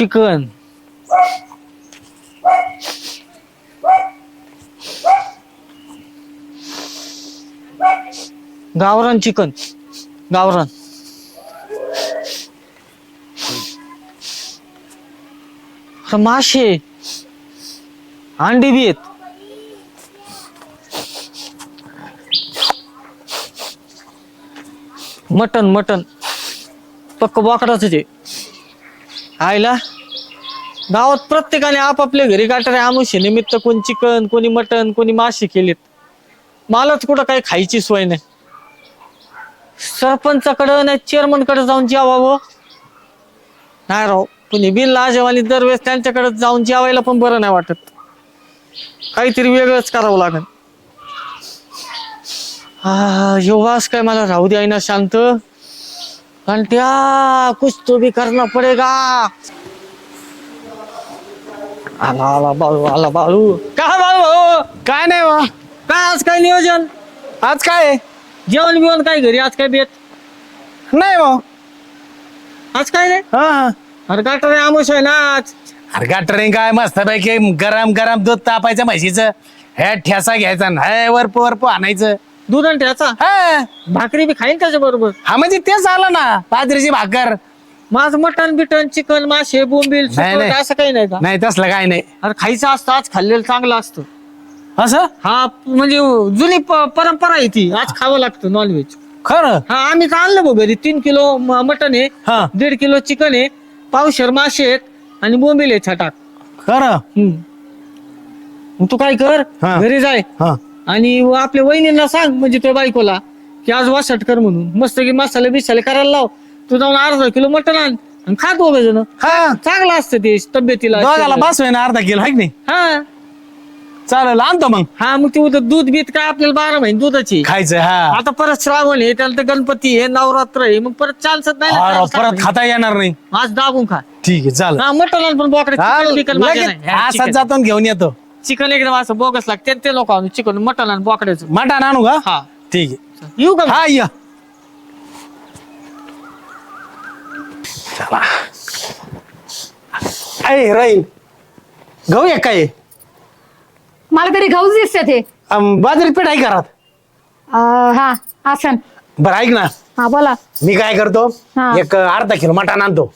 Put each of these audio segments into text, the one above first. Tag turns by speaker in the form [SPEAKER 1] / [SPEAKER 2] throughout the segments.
[SPEAKER 1] Chicken. गावरान chicken. गावरान. माशे. मासे अंडी बी आहेत. Mutton mutton. पक्क बोकडाच ते आईला. गावात प्रत्येकाने आपापल्या घरी गाठारे आमुष्य निमित्त कोणी चिकन कोणी मटन कोणी मासे केलेत. मलाच कुठं काही खायची सोय नाही. सरपंचाकडं नाही चेअरमनकडे जाऊन जेवावं. नाही राव कुणी बिन लाजवानी दरवेळेस त्यांच्याकडे जाऊन जेवायला पण बरं नाही वाटत. काहीतरी वेगळंच करावं लागेल. हा योगास काय मला राहू द्याय ना शांत. कारण त्या कुछ तो भी करना पडेगा. आला आला बाळू आला बाळू. काय बाळू?
[SPEAKER 2] काय नाही बा.
[SPEAKER 1] काय आज काय नियोजन?
[SPEAKER 2] आज काय आहे?
[SPEAKER 1] जेवण बिवण काय घरी? आज काय बेत?
[SPEAKER 2] नाही बा
[SPEAKER 1] आज काय नाही
[SPEAKER 2] हा. हा.
[SPEAKER 1] अरे गाठा आहे ना आज.
[SPEAKER 2] अरे काय मस्त पैकी गरम गरम दूध तापायचं म्हशीचं. हे ठेसा घ्यायचा आणि हे वरप वरप आणायचं.
[SPEAKER 1] दूध आणि त्याचा
[SPEAKER 2] हा.
[SPEAKER 1] भाकरी बी खाईन त्याच्या बरोबर
[SPEAKER 2] हा म्हणजे तेच आलं ना बाजरीची भाकर.
[SPEAKER 1] माझं मटन बिटन चिकन मासे बोंबील
[SPEAKER 2] नाही,
[SPEAKER 1] सुकट
[SPEAKER 2] नाही.
[SPEAKER 1] असं काही नाही का?
[SPEAKER 2] नाही तसलं काय नाही.
[SPEAKER 1] अरे खायचं असतं आज खाल्लेलं चांगलं असतं.
[SPEAKER 2] असं?
[SPEAKER 1] हा म्हणजे जुनी प- परंपरा आहे ती. आज खावं लागतं नॉनव्हेज
[SPEAKER 2] खरं?
[SPEAKER 1] हा आम्ही तर आणलं बघ घरी. तीन किलो म- मटन आहे
[SPEAKER 2] हा.
[SPEAKER 1] दीड किलो चिकन आहे पावशर मासे आहेत आणि बोंबील आहे छटाक.
[SPEAKER 2] खरं.
[SPEAKER 1] मग तू काय कर
[SPEAKER 2] हा.
[SPEAKER 1] घरी जाय.
[SPEAKER 2] हा.
[SPEAKER 1] आणि व आपल्या वहिनींना सांग म्हणजे तुझ्या बायकोला की आज वासट कर म्हणून. मस्त की मसाले बिसाले करायला लाव. तू जाऊन अर्धा किलो मटन आण आणि खा दोघ जण.
[SPEAKER 2] हा.
[SPEAKER 1] चांगलं असतं ते तब्येतीला.
[SPEAKER 2] दोघाला बस ना अर्धा किलो आहे की नाही?
[SPEAKER 1] हा.
[SPEAKER 2] चालेल आणतो मग.
[SPEAKER 1] हा मग ते उद्या दूध बीत काय आपल्याला बारा महिने दुधाची.
[SPEAKER 2] खायचं हा.
[SPEAKER 1] आता परत श्रावण आहे त्याला गणपती आहे नवरात्र आहे मग परत चालसत नाही ना
[SPEAKER 2] हा, परत खाता येणार नाही.
[SPEAKER 1] आज दाबून खा.
[SPEAKER 2] ठीक आहे चालेल.
[SPEAKER 1] हा मटण पण बोकडे
[SPEAKER 2] हा, लगेच.
[SPEAKER 1] हा,
[SPEAKER 2] असाच
[SPEAKER 1] चिकन.
[SPEAKER 2] जातो आणि घेऊन येतो.
[SPEAKER 1] चिकन एकदम असं बोगस लागते ते आणू चिकन मटण आणि बोकड्याचं.
[SPEAKER 2] मटण आणू का?
[SPEAKER 1] हा.
[SPEAKER 2] ठीक आहे.
[SPEAKER 1] येऊ का मग?
[SPEAKER 2] हा या चला अय राहील? गहू एक काय?
[SPEAKER 3] मला तरी गहूच दिसते
[SPEAKER 2] अम, बाजरी पीठ आहे घरात.
[SPEAKER 3] अं, हा आसन.
[SPEAKER 2] बरं ऐक ना.
[SPEAKER 3] हा बोला.
[SPEAKER 2] मी काय करतो?
[SPEAKER 3] हा.
[SPEAKER 2] एक अर्धा किलो मटण आणतो.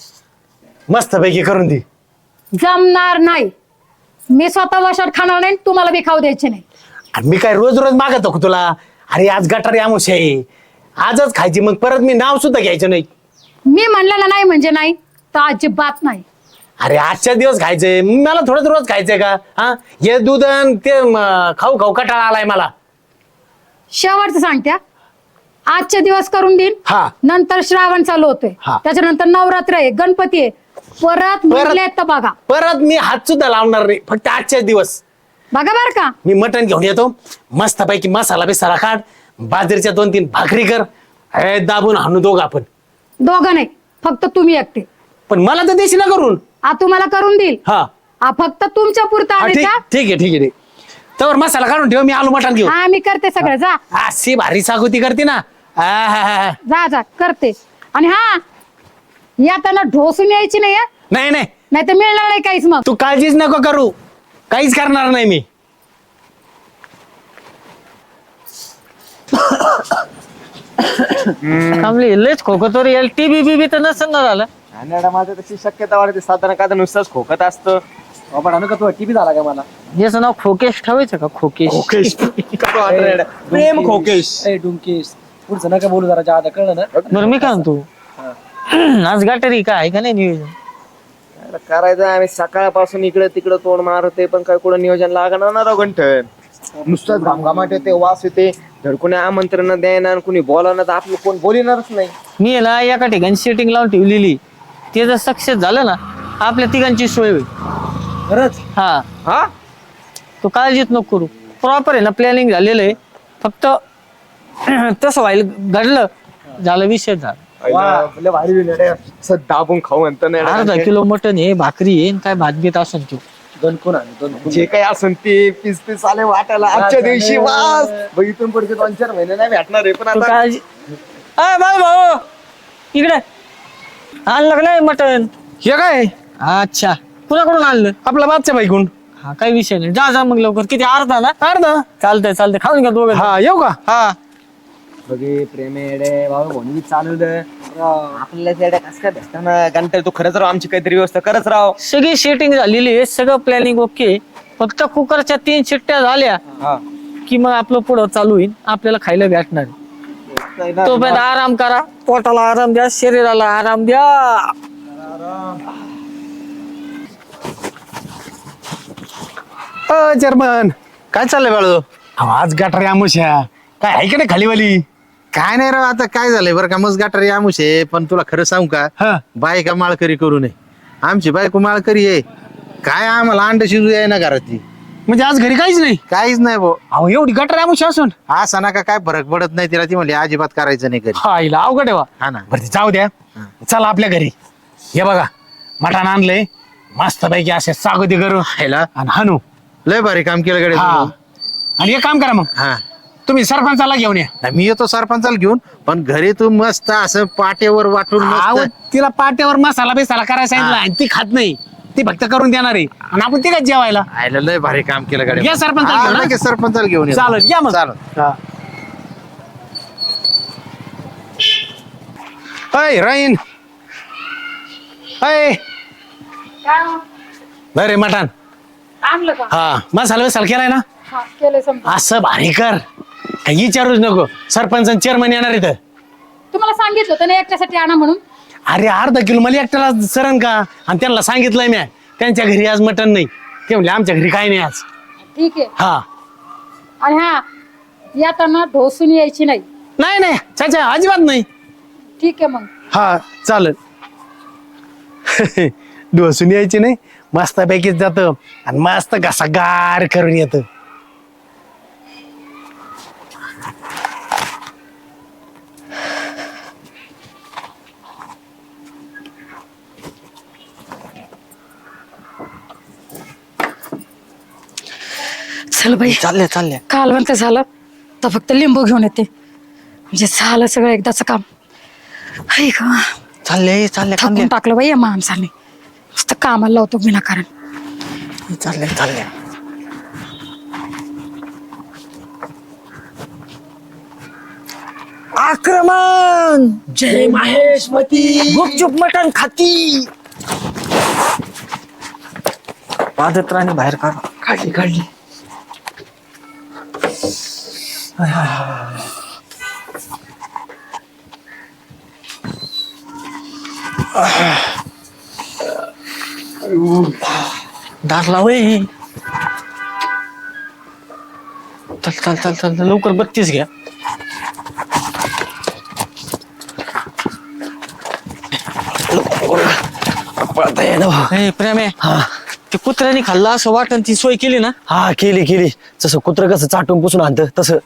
[SPEAKER 2] मस्त पैकी करून ती
[SPEAKER 3] जमणार नाही. मी स्वतः वशात खाणार नाही तुम्हाला बी खाऊ द्यायचे नाही.
[SPEAKER 2] आणि मी काय रोज रोज मागतो का तुला? अरे आज गटारी आमुष आहे. आजच खायची मग परत मी नाव सुद्धा घ्यायचं नाही.
[SPEAKER 3] मी म्हणलेलं नाही म्हणजे नाही तर अजिबात नाही.
[SPEAKER 2] अरे आजच्या दिवस खायचंय मला थोडं रोज खायचंय का? हा? हे दूध अन ते म, खाऊ खाऊ कटाळा आलाय मला.
[SPEAKER 3] शेवटचं सांगत्या आजचे दिवस करून देईन.
[SPEAKER 2] हा.
[SPEAKER 3] नंतर श्रावण चालू होतोय.
[SPEAKER 2] हा.
[SPEAKER 3] त्याच्यानंतर नवरात्र आहे गणपती आहे. परत म्हटले तर बघा.
[SPEAKER 2] परत मी हात सुद्धा लावणार नाही फक्त आजच्या दिवस.
[SPEAKER 3] बघा बर का.
[SPEAKER 2] मी मटण घेऊन येतो. मस्त पैकी मसाला बिसाला काढ. बाजरीच्या दोन तीन भाकरी कर. हे दाबून हाणू दोघ आपण.
[SPEAKER 3] दोघं नाही फक्त तुम्ही एकटे.
[SPEAKER 2] पण मला तर देशी ना करून.
[SPEAKER 3] आ तुम्हाला करून देईल.
[SPEAKER 2] हा.
[SPEAKER 3] हा फक्त तुमच्या पुरता
[SPEAKER 2] हा, ठीक ठीक आहे ठीक आहे ठीक तर मसाला काढून ठेव मी आलू मटण घेऊ.
[SPEAKER 3] हा मी करते सगळं. जा.
[SPEAKER 2] अशी भारी सागुती करते ना.
[SPEAKER 3] जा जा करते. आणि हा येताना ढोसून यायची नाही हं?
[SPEAKER 2] नाही नाही.
[SPEAKER 3] नाही तर मिळणार नाही काहीच मग.
[SPEAKER 2] तू काळजीच नको करू. काहीच करणार नाही मी.
[SPEAKER 1] थांबली लयच खोकतो रे टीबी बीबी तर नसेल ना झालं.
[SPEAKER 4] आणि माझं तशी शक्यता वाटते साधारण का नुसतंच खोकत असतं? बाबा आणू का तू टीव्ही झाला का मला?
[SPEAKER 1] याचं नाव खोकेश ठेवायचं का? खोकेश.
[SPEAKER 4] प्रेम खोकेश.
[SPEAKER 5] ए डुमकेश पुढचं नका बोलू जरा जादा कळलं ना.
[SPEAKER 1] बरं मी काय म्हणतो? आज गाठरी काय आहे का नाही नियोजन?
[SPEAKER 4] करायचं आम्ही सकाळपासून इकडे तिकडे तोंड मारते पण काय कुठं नियोजन लागणार ना राव गंठन नुसतं घामघामाट येते वास येते. धड कोणी आमंत्रण द्यायना आणि कुणी बोलावं तर आपलं कोण बोलणारच नाही.
[SPEAKER 1] मी ना एका ठिकाणी सेटिंग लावून ठेवलेली. ते जर सक्सेस झालं ना आपल्या तिघांची सोय होईल.
[SPEAKER 5] खरंच?
[SPEAKER 1] हा.
[SPEAKER 4] हा?
[SPEAKER 1] तू काळजीच नको करू. प्रॉपर आहे ना प्लॅनिंग झालेलं आहे. फक्त तसं व्हायला घडलं झालं विषय झाला.
[SPEAKER 4] वा, लय भारी बिल आहे. असं दाबून खाऊ म्हणतं नाही.
[SPEAKER 1] अर्धा किलो मटन आहे भाकरी आहे आणि काय भात बीत असेल तू
[SPEAKER 4] जे काही असन ते पीस पीस आले वाटायला. आजच्या दिवशी वास. बघ, इथून पुढचे दोन चार महिने नाही भेटणार आहे पण
[SPEAKER 1] तू
[SPEAKER 4] आता
[SPEAKER 1] काळजी अय बाय भाऊ! इकडे. आणलं का नाही मटन
[SPEAKER 2] हे काय?
[SPEAKER 1] अच्छा. कुणाकडून आणलं?
[SPEAKER 2] आपला बादच्या बाईकून
[SPEAKER 1] हा काही विषय नाही. जा जा मग लवकर. किती? अर्धा ना?
[SPEAKER 2] अर्धा?
[SPEAKER 1] चालतंय चालतंय. खाऊन घ्या दोघं
[SPEAKER 2] हा येऊ का?
[SPEAKER 1] हा.
[SPEAKER 4] बघे प्रेमेडे बाबा कोणी चालवलं. आपल्याला कसं काय गंटर तू खरंच राव आमची काहीतरी व्यवस्था करत राव.
[SPEAKER 1] सगळी सेटिंग झालेली आहे. सगळं प्लॅनिंग ओके फक्त कुकरच्या तीन शिट्ट्या झाल्या
[SPEAKER 4] हा.
[SPEAKER 1] की मग आपलं पुढं चालू होईल. आपल्याला खायला भेटणार. तोपर्यंत आराम करा. पोटाला आराम द्या शरीराला आराम द्या.
[SPEAKER 2] अ चेअरमन
[SPEAKER 6] काय चाललंय बाळू?
[SPEAKER 2] आज गटारी आमुष्या काय आहे का नाही खालीवाली?
[SPEAKER 6] काय नाही राव आता काय झालंय बरं का? मग गटारी आमुष आहे पण तुला खरं सांगू का?
[SPEAKER 2] हा.
[SPEAKER 6] बायका माळकरी करू नये. आमची बायको माळकरी आहे. काय आम्हाला अंड शिजू आहे ना घरातली
[SPEAKER 2] म्हणजे आज घरी काहीच नाही?
[SPEAKER 6] काहीच नाही भाऊ.
[SPEAKER 2] अहो एवढी गटारी आमुष्या असून.
[SPEAKER 6] असा नका काय फरक पडत नाही तिला ती म्हणली अजिबात करायचं नाही घरी.
[SPEAKER 2] हा हिला अवघड आहे बा.
[SPEAKER 6] हा ना.
[SPEAKER 2] बरं ते जाऊ द्या. चला आपल्या घरी. हे बघा मटण आणलंय. मस्त पैकी असे स्वागती करू.
[SPEAKER 6] खायला
[SPEAKER 2] आणि हानू.
[SPEAKER 6] लय भारी काम केलं गडे
[SPEAKER 2] हा.
[SPEAKER 6] तुम्ही.
[SPEAKER 2] आणि एक काम करा मग.
[SPEAKER 6] हा.
[SPEAKER 2] तुम्ही सरपंचाला घेऊन या.
[SPEAKER 6] नाही, मी येतो सरपंचाला घेऊन पण घरी तू मस्त असं पाट्यावर वाटून
[SPEAKER 2] अहो,
[SPEAKER 6] मस्त
[SPEAKER 2] तिला पाट्यावर मसाला बिसाला करायला सांगितलं आणि ती खात नाही. ती फक्त करून देणार आहे. आणि आपण तिला जेवायला.
[SPEAKER 6] खायला लय भारी काम केलं गडे
[SPEAKER 2] या सरपंचाला घेऊन, हा?
[SPEAKER 6] सरपंचाला घेऊन येतो.
[SPEAKER 2] चालेल या मग.
[SPEAKER 6] चालेल.
[SPEAKER 2] हा. अय राईन अय रे मटण.
[SPEAKER 3] आणलं का?
[SPEAKER 2] हा. मसाला बिसाला केलाय ना?
[SPEAKER 3] हा केलंय समजा.
[SPEAKER 2] असं भारी कर. काही विचारूच नको. सरपंच चेअरमन येणार इथं.
[SPEAKER 3] तुम्हाला सांगितलं होतं ना एकट्यासाठी आणा म्हणून.
[SPEAKER 2] अरे अर्धा किलो मला एकट्याला सरण का? आणि त्यांना सांगितलंय मी त्यांच्या घरी आज मटण नाही. ते म्हणले आमच्या घरी काय नाही आज.
[SPEAKER 3] ठीक आहे.
[SPEAKER 2] हा.
[SPEAKER 3] आणि हा येताना ढोसून यायची नाही.
[SPEAKER 2] नाही नाही. चाचा अजिबात नाही.
[SPEAKER 3] ठीक आहे मग.
[SPEAKER 2] हा चालेल. डोसून यायची नाही. मस्त पैकीच जात. आणि मस्त घसा गार करून येत.
[SPEAKER 3] चल बाई.
[SPEAKER 1] चालले चालले.
[SPEAKER 3] काल म्हणते झालं. तर फक्त लिंबू घेऊन येते. म्हणजे झालं सगळं एकदाच काम. हाय का
[SPEAKER 1] चालले चालले
[SPEAKER 3] थकून टाकलं बाई या माणसाने. नुसतं कामाला लावतो विनाकारण
[SPEAKER 1] चालले चालले. आक्रमण!
[SPEAKER 5] जय महेश मती.
[SPEAKER 1] गुपचूप मटण खाती. पादत्राणी बाहेर काढ.
[SPEAKER 5] काढली काढली.
[SPEAKER 1] दार लावे चल चल चल चल चल, लवकर बत्तीस घ्या. ए, प्रेम आहे ते कुत्र्याने खाल्ला असं वाटण ती सोय केली ना?
[SPEAKER 5] हा केली केली. जसं कुत्र कसं चाटून पुसून आणतं तसं.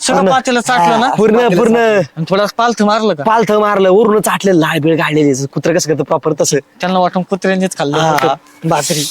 [SPEAKER 1] सगळं पातेला चाटलं ना?
[SPEAKER 5] पूर्ण पूर्ण
[SPEAKER 1] आणि थोडा पालथ मारलं का?
[SPEAKER 5] पालथ मारलं उरून चाटलेलं लाळ बिळ जसं कुत्र कसं करतं प्रॉपर तसं.
[SPEAKER 1] त्यांना वाटून कुत्र्यांनीच खाल्लं
[SPEAKER 5] हा.
[SPEAKER 1] भाकरी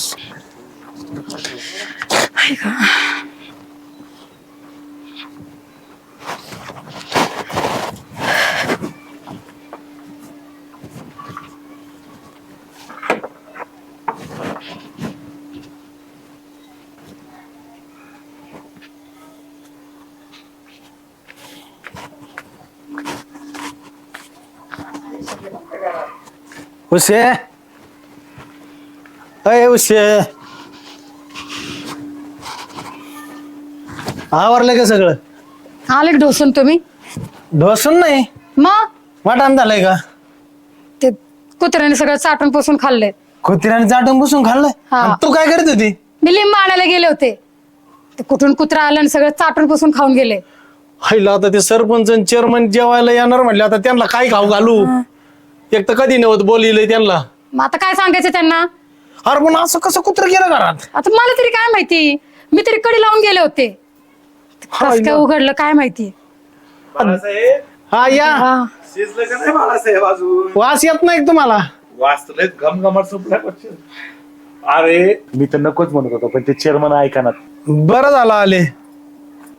[SPEAKER 2] उशे अय उशे आवरलं का सगळं?
[SPEAKER 3] आले ढोसून तुम्ही?
[SPEAKER 2] ढोसून नाही.
[SPEAKER 3] मग?
[SPEAKER 2] वाटाण झालंय का?
[SPEAKER 3] ते कुत्र्याने सगळं चाटून पुसून खाल्ले
[SPEAKER 2] कुत्र्याने चाटून बसून खाल्लंय?
[SPEAKER 3] हा.
[SPEAKER 2] आणि तू काय करत होती?
[SPEAKER 3] मी लिंब आणायला गेले होते. ते कुठून कुत्रा आलं आणि सगळं चाटून पुसून खाऊन गेले.
[SPEAKER 2] हायला आता ते सरपंच चेअरमन जेवायला येणार म्हणले आता त्यांना काय खाऊ घालू? एक तर कधी नव्हत बोलिलंय त्यांना.
[SPEAKER 3] मग आता काय सांगायचं त्यांना?
[SPEAKER 2] अरे पण असं कसं कुत्र केलं घरात?
[SPEAKER 3] आता मला तरी काय माहिती? मी तरी कडी लावून गेले होते. कसं काय उघडलं काय माहिती?
[SPEAKER 2] हा या.
[SPEAKER 3] हा.
[SPEAKER 7] शिजलं का नाही बाळासाहेब अजून?
[SPEAKER 2] वास येत नाही का तुम्हाला?
[SPEAKER 7] वाचलंय घमघमाट सुटला अरे मी तर नकोच म्हणत होतो पण ते चेअरमन ऐकणार.
[SPEAKER 2] बरं झालं आले.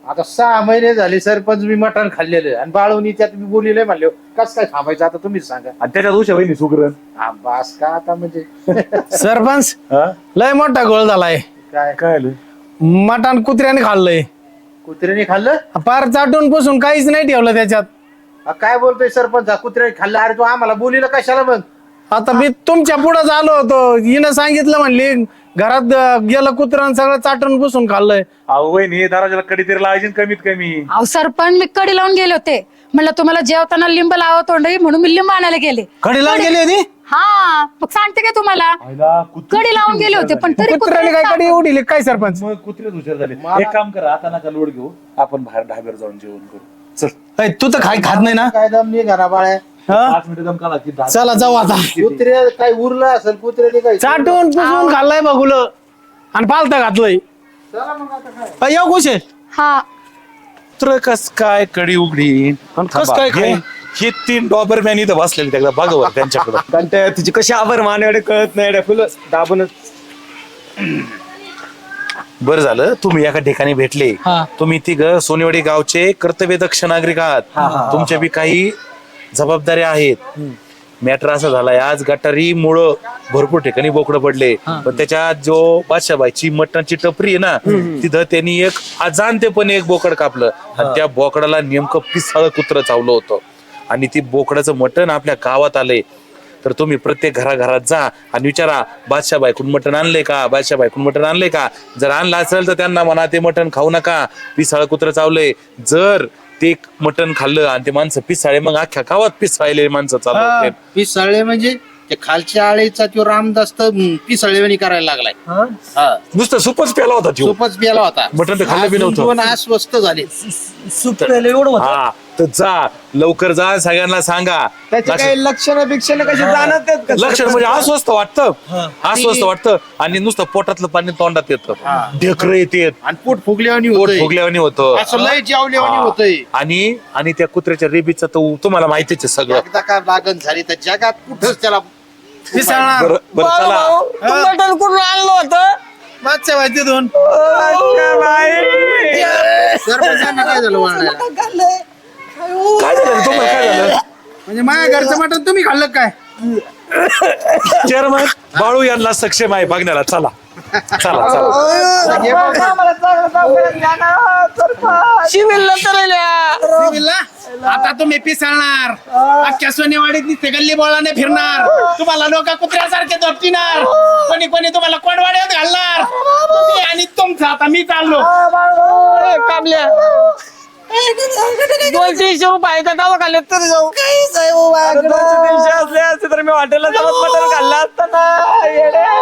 [SPEAKER 6] आता सहा महिने झाले सरपंच मी मटण खाल्लेलं आणि बाळवणी त्यात मी बोलिले म्हणले कस काय थांबायचं आता तुम्हीच सांगा.
[SPEAKER 7] आणि त्याच्यात उशा बहिणी सुगरण
[SPEAKER 6] हा, बास का आता म्हणजे?
[SPEAKER 2] सरपंच लय मोठा गोळ झालाय.
[SPEAKER 6] काय?
[SPEAKER 7] काय आलं?
[SPEAKER 2] मटण कुत्र्याने खाल्लंय.
[SPEAKER 6] कुत्र्याने खाल्लं?
[SPEAKER 2] पार चाटून पुसून काहीच नाही ठेवलं त्याच्यात.
[SPEAKER 6] काय बोलतोय सरपंच? हा कुत्र्याने खाल्लं? अरे तू आम्हाला बोलिलं कशाला मग?
[SPEAKER 2] आता मी तुमच्यापुढे आलो होतो. हिनं सांगितलं म्हणली घरात अं, गेलं कुत्र्यानं सगळं चाटून पुसून खाल्लंय.
[SPEAKER 7] अहो वहिनी दरवाजाला कडी तरी लावायची ना कमीत कमी.
[SPEAKER 3] अहो सरपंच मी कडी लावून गेले होते. म्हणलं तुम्हाला जेवताना लिंब लावा तोंडही म्हणून मी लिंब आणायला गेले.
[SPEAKER 2] कडी लावून गेली होती?
[SPEAKER 3] हा मग सांगते काय तुम्हाला?
[SPEAKER 7] कुत्री
[SPEAKER 3] कडी लावून गेले होते पण तरी
[SPEAKER 2] कुत्र्याने काय कडी उडीली? काय सरपंच?
[SPEAKER 7] मग कुत्रेच हुशार झाले. एक काम करा आता नका लोड घेऊ. आपण बाहेर ढाब्यावर जाऊन जेवण करू. चल.
[SPEAKER 2] ऐ, तू तर खाय खात नाही ना?
[SPEAKER 6] काय दम नाही घरा बाळ्या
[SPEAKER 2] हा?
[SPEAKER 7] पाच मिनिटं दहा-
[SPEAKER 2] चला जाऊ आता.
[SPEAKER 6] कुत्रे काय उरलं असेल कुत्र्याने काय
[SPEAKER 2] चाटून पुसून खाल्लाय बघुलं आणि पालता घातलंय. अ, येऊ कुशे.
[SPEAKER 3] हा.
[SPEAKER 7] कुत्रं कस काय कडी उघडी?
[SPEAKER 2] कस काय
[SPEAKER 7] हे-
[SPEAKER 2] काय?
[SPEAKER 7] हे तीन डॉबर मॅन इथं बसलेले एकदा. बघा त्यांच्याकडं.
[SPEAKER 4] कंटाळा तुझी कशी आभार मानवडे कळत नाही फुलं दाबूनच.
[SPEAKER 7] बरं झालं. तुम्ही एका ठिकाणी भेटले.
[SPEAKER 1] हा.
[SPEAKER 7] तुम्ही तिघ सोनेवाडी गावचे कर्तव्यदक्ष नागरिक आहात. तुमच्या बी काही जबाबदाऱ्या आहेत. मॅटर असा झालाय. आज गटारी मुळे भरपूर ठिकाणी बोकडं पडले. पण त्याच्यात जो बादशाबाईची मटणाची टपरी आहे ना तिथं त्यांनी एक अजाणतेपणे एक बोकड कापलं. आणि त्या बोकडाला नेमकं पिसाळ कुत्र चावलं होतं. आणि ती बोकडाचं मटण आपल्या गावात आलंय. तर तुम्ही प्रत्येक घराघरात जा आणि विचारा बादशाह बायकून मटण आणले का? बादशाह बायकून मटण आणले का? जर आणलं असेल तर त्यांना म्हणा ते मटण खाऊ नका. पिसाळ कुत्र चावलंय. जर ते मटण खाल्लं आणि ते माणसं पिसाळे मग अख्ख्या गावात पिसाळले माणसं चालू
[SPEAKER 6] पिसाळे म्हणजे ते खालच्या आळीचा तो रामदास तर पिसाळेवणी करायला लागलाय. हा?
[SPEAKER 7] नुसतं सुपच प्याला होता त्यो.
[SPEAKER 6] सोपच प्याला होता.
[SPEAKER 7] मटण तर खाल्लं बी
[SPEAKER 6] अजून
[SPEAKER 7] नव्हतं.
[SPEAKER 6] दोन अस्वस्थ झाले.
[SPEAKER 1] सूप प्यायला एवढं होतं.
[SPEAKER 7] हा. तर जा. लवकर जा सगळ्यांना सांगा.
[SPEAKER 4] त्याचे
[SPEAKER 7] लक्ष-
[SPEAKER 4] काही लक्षणं बिक्षणं कशी जाणत आहेत का?
[SPEAKER 7] लक्षण म्हणजे अस्वस्थ वाटतं. अस्वस्थ वाटतं. आणि नुसतं पोटातलं पाणी तोंडात येतं. ढेकर येते.
[SPEAKER 6] आणि पोट फुगल्यावानी
[SPEAKER 7] पोट
[SPEAKER 6] होतंय.
[SPEAKER 7] फुगल्यावानी होतं.
[SPEAKER 6] असं लय जेवल्यावानी
[SPEAKER 7] हा.
[SPEAKER 6] होतंय.
[SPEAKER 7] आणि आणि त्या कुत्र्याच्या रेबीचं तर तुम्हाला माहितीच आहे सगळं.
[SPEAKER 6] एकदा का लागण झाली तर जगात कुठंच त्याला
[SPEAKER 7] बरं बरं चला.
[SPEAKER 1] भाऊ, तू मटण कुठून आणलं होतं?
[SPEAKER 2] मागच्या माहिती दोन
[SPEAKER 6] काय झालं
[SPEAKER 7] काय झालं तुम्हाला काय झालं?
[SPEAKER 6] म्हणजे माझ्या घरचं मटण तुम्ही खाल्लं काय?
[SPEAKER 7] चेअरमन बाळू यांना सक्षम आहे बघण्याला. चला. चला
[SPEAKER 6] सिव्हिलला? आता तुम्ही पिसाळणार. अख्ख्या सोनेवाडीत नुसते गल्ली बोळाने फिरणार. तुम्हाला लोक कुत्र्यासारखे झोपणार कोणी कोणी तुम्हाला कोडवाड्यात घालणार. तुम्ही आणि तुमचं आता मी चाललो.
[SPEAKER 1] ए, काबल्या दोन तीनशे रुपये का तरी जाऊ. अरे, दोनशे तीनशे असले असते तर मी हॉटेलला जाऊन मटण खाल्लं असतं ना. येड्या.